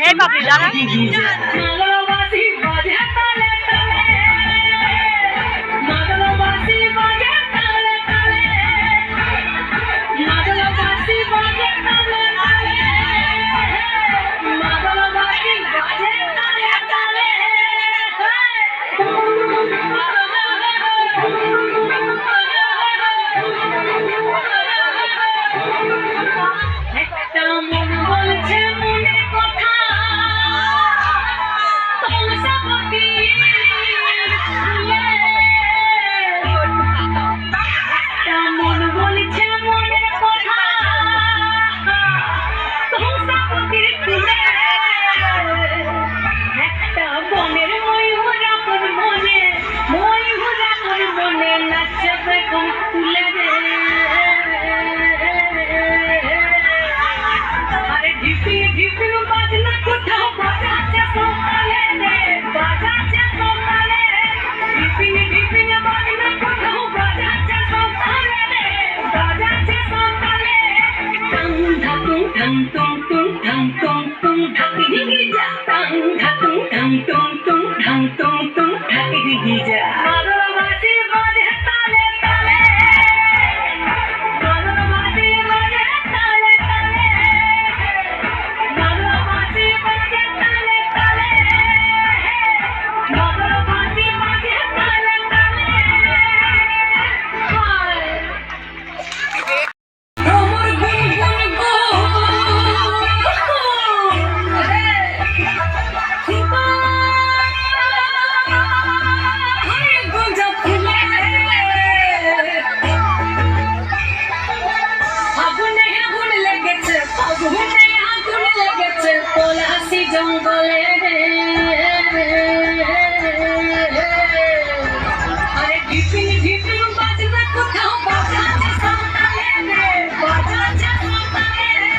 एक कॉपी डाला 当当当当当当当当当当当的家。বলে আরে ঢিপিং ঢিপিং বাজনা কোথাও বাজাতে সাঁতালে রে বাজাতে সাঁতালে রে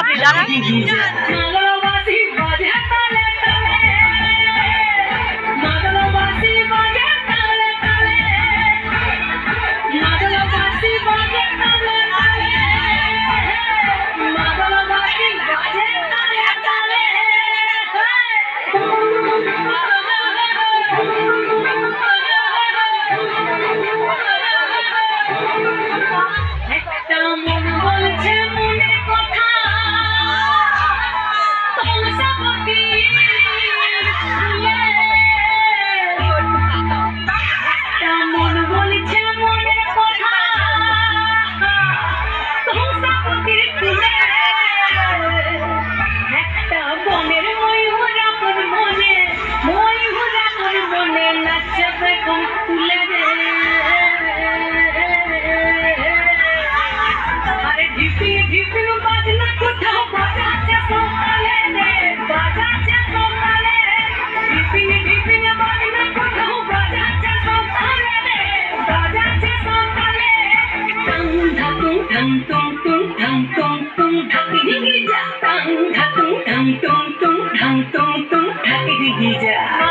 Aku bilang. ঢাকি ঢিকি যা